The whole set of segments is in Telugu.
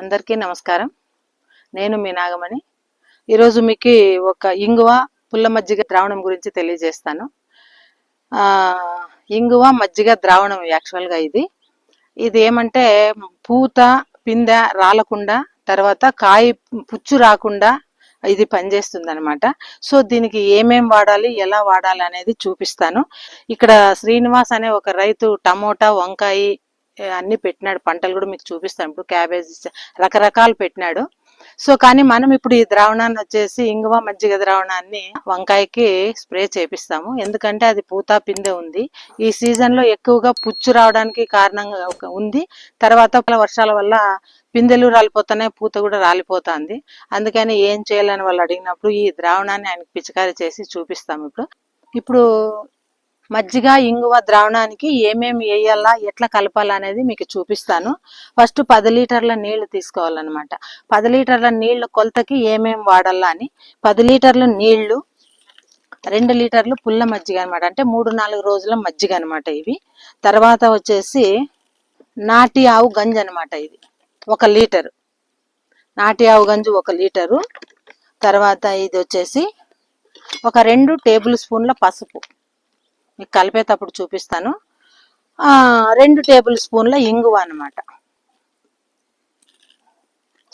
అందరికీ నమస్కారం. నేను మీ నాగమణి. ఈరోజు మీకు ఒక ఇంగువ పుల్ల మజ్జిగ ద్రావణం గురించి తెలియజేస్తాను. ఇంగువ మజ్జిగ ద్రావణం యాక్చువల్గా ఇది. ఇది ఏమంటే పూత పిందె రాలకుండా తర్వాత కాయ పుచ్చు రాకుండా ఇది పనిచేస్తుంది అనమాట సో దీనికి ఏమేం వాడాలి ఎలా వాడాలి అనేది చూపిస్తాను. ఇక్కడ శ్రీనివాస్ అనే ఒక రైతు టమోటా వంకాయ అన్ని పెట్టినాడు. పంటలు కూడా మీకు చూపిస్తాను ఇప్పుడు క్యాబేజ్ రకరకాలు పెట్టినాడు. సో కానీ మనం ఇప్పుడు ఈ ద్రావణాన్ని వచ్చేసి ఇంగువ మజ్జిగ ద్రావణాన్ని వంకాయకి స్ప్రే చేపిస్తాము. ఎందుకంటే అది పూత పిందె ఉంది. ఈ సీజన్లో ఎక్కువగా పుచ్చు రావడానికి కారణంగా ఒక- ఉంది. తర్వాత వర్షాల వల్ల పిందెలు రాలిపోతున్నాయి పూత కూడా రాలిపోతుంది. అందుకని ఏం చేయాలని వాళ్ళు అడిగినప్పుడు ఈ ద్రావణాన్ని ఆయనకి పిచికారీ చేసి చూపిస్తాము ఇప్పుడు. ఇప్పుడు మజ్జిగ ఇంగువ ద్రావణానికి ఏమేమి వేయాలా ఎట్లా కలపాలా అనేది మీకు చూపిస్తాను. ఫస్ట్ పది లీటర్ల నీళ్ళు తీసుకోవాలన్నమాట. పది లీటర్ల నీళ్ళ కొలతకి ఏమేమి వాడాలా అని పది లీటర్ల నీళ్ళు రెండు లీటర్లు పుల్ల మజ్జిగ అనమాట అంటే మూడు నాలుగు రోజుల మజ్జిగ అనమాట ఇవి. తర్వాత వచ్చేసి నాటి ఆవు గంజి అనమాట ఇది. ఒక లీటరు. నాటి ఆవు గంజి ఒక లీటరు. తర్వాత ఇది వచ్చేసి ఒక రెండు టేబుల్ స్పూన్ల పసుపు. మీకు కలిపేటప్పుడు చూపిస్తాను. రెండు టేబుల్ స్పూన్ల ఇంగువ అనమాట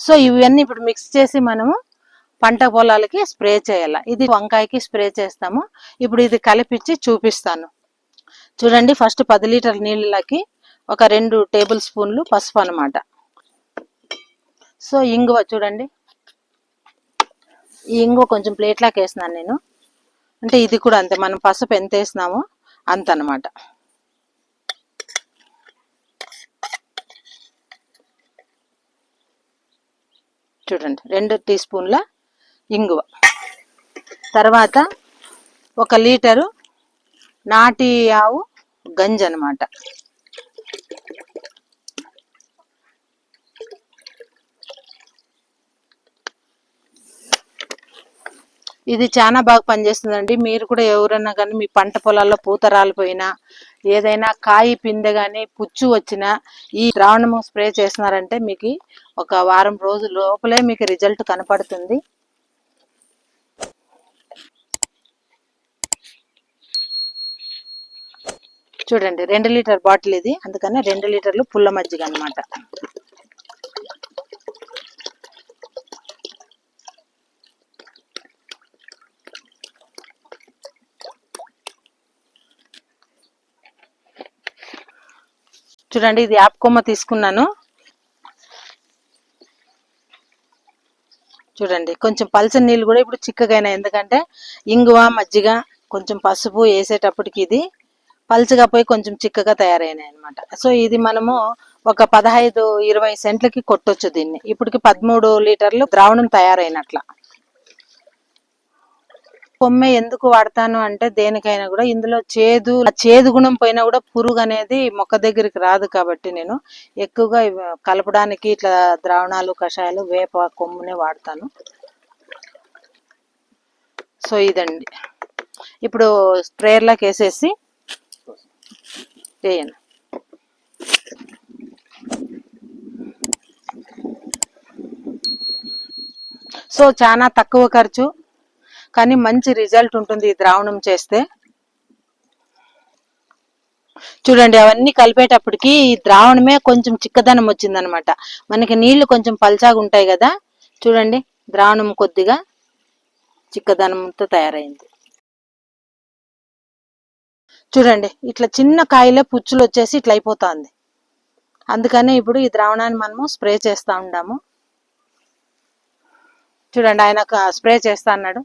సో ఇవన్నీ ఇప్పుడు మిక్స్ చేసి మనము పంట పొలాలకి స్ప్రే చేయాలి. ఇది వంకాయకి స్ప్రే చేస్తాము. ఇప్పుడు ఇది కలిపించి చూపిస్తాను. చూడండి ఫస్ట్ పది లీటర్ నీళ్ళకి ఒక రెండు టేబుల్ స్పూన్లు పసుపు అనమాట సో ఇంగువ చూడండి. ఈ ఇంగువ కొంచెం ప్లేట్లాకి వేసినాను నేను. అంటే ఇది కూడా అంతే మనం పసుపు ఎంత వేసినామో అంతనమాట చూడండి రెండు టీ స్పూన్ల ఇంగువ. తర్వాత ఒక లీటరు నాటి ఆవు గంజి అనమాట ఇది చాలా బాగా పనిచేస్తుందండి. మీరు కూడా ఎవరైనా కానీ మీ పంట పొలాల్లో పూత రాలిపోయినా ఏదైనా కాయి పిందె కానీ పుచ్చు వచ్చినా ఈ ద్రావణము స్ప్రే చేసినారంటే మీకు ఒక వారం రోజు లోపలే మీకు రిజల్ట్ కనపడుతుంది. చూడండి రెండు లీటర్ బాటిల్ ఇది. అందుకని రెండు లీటర్లు పుల్ల మజ్జిగ అన్నమాట చూడండి ఇది యాప్ కొమ్మ తీసుకున్నాను. చూడండి కొంచెం పలచని నీళ్ళు కూడా ఇప్పుడు చిక్కగైనా ఎందుకంటే ఇంగువ మజ్జిగ కొంచెం పసుపు వేసేటప్పటికి ఇది పల్చగా పోయి కొంచెం చిక్కగా తయారైనాయి అనమాట సో ఇది మనము ఒక పదహైదు ఇరవై సెంట్లకి కొట్టొచ్చు దీన్ని. ఇప్పటికి పదమూడు లీటర్లు ద్రావణం తయారైనట్ల. కొమ్మె ఎందుకు వాడతాను అంటే దేనికైనా కూడా ఇందులో చేదు చేదు గుణం పోయినా కూడా పురుగు అనేది మొక్క దగ్గరికి రాదు కాబట్టి నేను ఎక్కువగా కలపడానికి ఇట్లా ద్రావణాలు కషాయాలు వేప కొమ్మునే వాడతాను. సో ఇదండి. ఇప్పుడు స్ప్రేయర్లోకి వేసేసి వేయండి. సో చాలా తక్కువ ఖర్చు. కానీ మంచి రిజల్ట్ ఉంటుంది ఈ ద్రావణం చేస్తే. చూడండి అవన్నీ కలిపేటప్పటికి ఈ ద్రావణమే కొంచెం చిక్కదనం వచ్చిందనమాట. మనకి నీళ్ళు కొంచెం పల్చాగా ఉంటాయి కదా. చూడండి ద్రావణం కొద్దిగా చిక్కదనంతో తయారైంది. చూడండి ఇట్లా చిన్న కాయలే పుచ్చులు వచ్చేసి ఇట్లా అయిపోతుంది. అందుకనే ఇప్పుడు ఈ ద్రావణాన్ని మనము స్ప్రే చేస్తూ ఉండాము. చూడండి ఆయన స్ప్రే చేస్తా అన్నాడు.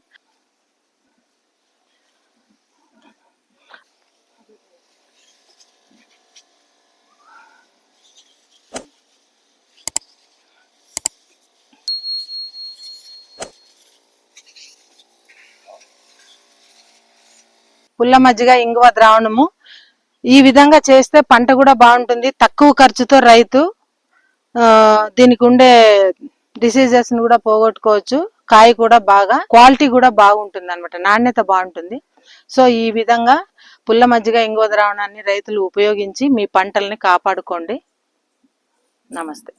పుల్ల మజ్జిగ ఇంగువ ద్రావణము ఈ విధంగా చేస్తే పంట కూడా బాగుంటుంది. తక్కువ ఖర్చుతో రైతు దీనికి ఉండే డిసీజెస్ని కూడా పోగొట్టుకోవచ్చు. కాయ కూడా బాగా క్వాలిటీ కూడా బాగుంటుంది అనమాట నాణ్యత బాగుంటుంది. సో ఈ విధంగా పుల్ల మజ్జిగ ఇంగువ ద్రావణాన్ని రైతులు ఉపయోగించి మీ పంటల్ని కాపాడుకోండి. నమస్తే.